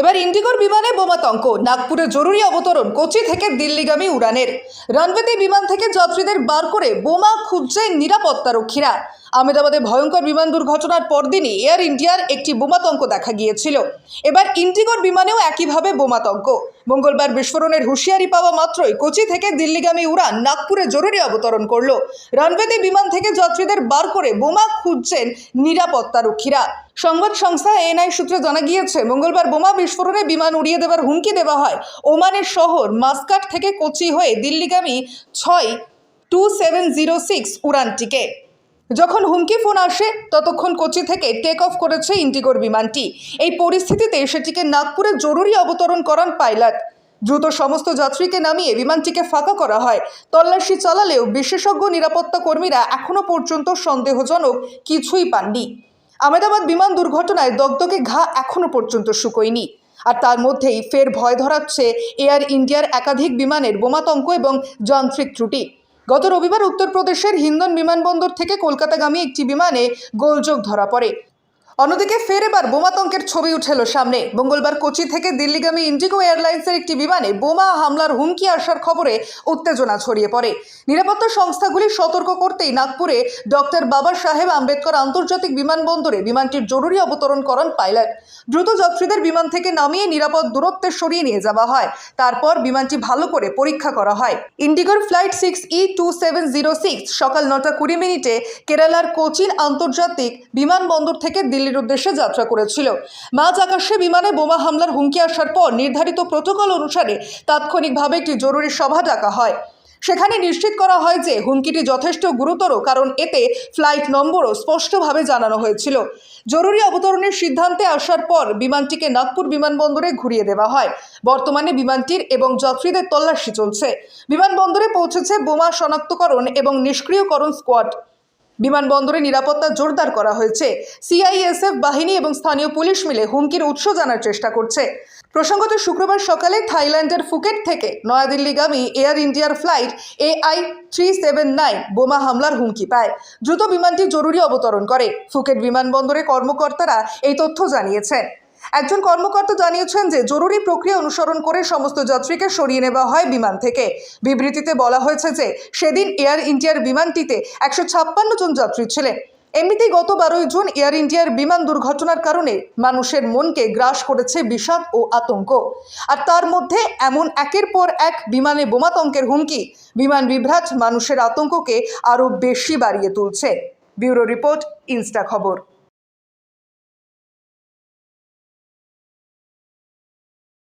এবার ইন্ডিগোর বিমানে বোমাতঙ্ক নাগপুরে জরুরি অবতরণ, কোচি থেকে দিল্লিগামী উড়ানের। রানওয়েতে বিমান থেকে যাত্রীদের বার করে বোমা খুঁজছে নিরাপত্তা রক্ষীরা আহমেদাবাদে ভয়ঙ্কর বিমান দুর্ঘটনার পরদিনই এয়ার ইন্ডিয়ার একটি বোমাতঙ্ক দেখা গিয়েছিল। এবার ইন্ডিগোর বিমানেও একইভাবে বোমাতঙ্ক। মঙ্গলবার বিস্ফোরণের হুঁশিয়ারি পাওয়া মাত্রই কোচি থেকে দিল্লিগামী উড়ান নাগপুরে জরুরি অবতরণ করল। রানওয়েতে বিমান থেকে যাত্রীদের বার করে বোমা খুঁজছেন নিরাপত্তারক্ষীরা। সংবাদ সংস্থা এনআই সূত্রে জানা গিয়েছে, মঙ্গলবার বোমা বিস্ফোরণে বিমান উড়িয়ে দেওয়ার হুমকি দেওয়া হয় ওমানের শহর মাস্কাট থেকে কোচি হয়ে দিল্লিগামী ছয় টু সেভেন জিরো সিক্স উড়ানটিকে। যখন হুমকি ফোন আসে, ততক্ষণ কোচি থেকে টেক অফ করেছে ইন্ডিগোর বিমানটি। এই পরিস্থিতিতে সেটিকে নাগপুরে জরুরি অবতরণ করান পাইলট। দ্রুত সমস্ত যাত্রীকে নামিয়ে বিমানটিকে ফাঁকা করা হয়। তল্লাশি চালালেও বিশেষজ্ঞ নিরাপত্তা কর্মীরা এখনও পর্যন্ত সন্দেহজনক কিছুই পাননি। আহমেদাবাদ বিমান দুর্ঘটনায় দগদগে ঘা এখনও পর্যন্ত শুকোয়নি। আর তার মধ্যেই ফের ভয় ধরাচ্ছে এয়ার ইন্ডিয়ার একাধিক বিমানের বোমাতঙ্ক এবং যান্ত্রিক ত্রুটি। গত রবিবার উত্তরপ্রদেশের হিন্দন বিমানবন্দর থেকে কলকাতাগামী একটি বিমানে গোলযোগ ধরা পড়ে। অন্যদিকে ফের এবার বোমাতঙ্কের ছবি উঠেল সামনে। মঙ্গলবার কোচি থেকে দিল্লিগামী ইন্ডিগো এয়ারলাইন্সের একটি বিমানে বোমা হামলার হুমকি আসার খবরে উত্তেজনা ছড়িয়ে পড়ে। নিরাপত্তা সংস্থাগুলি সতর্ক করতেই নাগপুরে ডক্টর বাবা সাহেব আম্বেদকর আন্তর্জাতিক বিমানবন্দরে বিমানটির জরুরি অবতরণ করান পাইলট। দ্রুত যাত্রীদের বিমান থেকে নামিয়ে নিরাপদ দূরত্বে সরিয়ে নিয়ে যাওয়া হয়। তারপর বিমানটি ভালো করে পরীক্ষা করা হয়। ইন্ডিগোর flight six E two seven zero six সকাল নটা কুড়ি মিনিটে কেরালার কোচিন আন্তর্জাতিক বিমানবন্দর থেকে দিল্লির উদ্দেশ্যে যাত্রা করেছিল। মাঝ আকাশে বিমানে বোমা হামলার হুমকি আসার পর নির্ধারিত প্রোটোকল অনুসারে তাৎক্ষণিকভাবে একটি জরুরি সভা ডাকা হয়। সেখানে নিশ্চিত করা হয় যে হুমকিটি যথেষ্ট গুরুতর কারণ এতে ফ্লাইট নম্বরও স্পষ্টভাবে জানানো হয়েছিল। জরুরি অবতরণের সিদ্ধান্তে আসার পর বিমানটিকে নাগপুর বিমানবন্দরে ঘুরিয়ে দেওয়া হয়। বর্তমানে বিমানটির এবং যাত্রীদের তল্লাশি চলছে। বিমানবন্দরে পৌঁছেছে বোমা শনাক্তকরণ এবং নিষ্ক্রিয়করণ স্কোয়াড। বিমানবন্দরে নিরাপত্তা জোরদার করা হয়েছে। সিআইএসএফ বাহিনী এবং স্থানীয় পুলিশ মিলে হুমকির উৎস জানার চেষ্টা করছে। প্রসঙ্গত, শুক্রবার সকালে থাইল্যান্ডের ফুকেট থেকে নয়াদিল্লিগামী এয়ার ইন্ডিয়ার flight AI three seven nine বোমা হামলার হুমকি পায়। দ্রুত বিমানটি জরুরি অবতরণ করে। ফুকেট বিমানবন্দরে কর্মকর্তারা এই তথ্য জানিয়েছেন। একজন কর্মকর্তা জানিয়েছেন যে জরুরি প্রক্রিয়া অনুসরণ করে সমস্ত যাত্রীকে সরিয়ে নেওয়া হয় বিমান থেকে। বিবৃতিতে বলা হয়েছে যে সেদিন এয়ার ইন্ডিয়ার বিমানটিতে একশো ছাপ্পান্ন জন যাত্রী ছিলেন। এমনিতেই গত বারোই জুন এয়ার ইন্ডিয়ার বিমান দুর্ঘটনার কারণে মানুষের মনকে গ্রাস করেছে বিষাদ ও আতঙ্ক। আর তার মধ্যে এমন একের পর এক বিমানে বোমাতঙ্কের হুমকি, বিমান বিভ্রাট মানুষের আতঙ্ককে আরও বেশি বাড়িয়ে তুলছে। ব্যুরো রিপোর্ট, ইনস্টা খবর।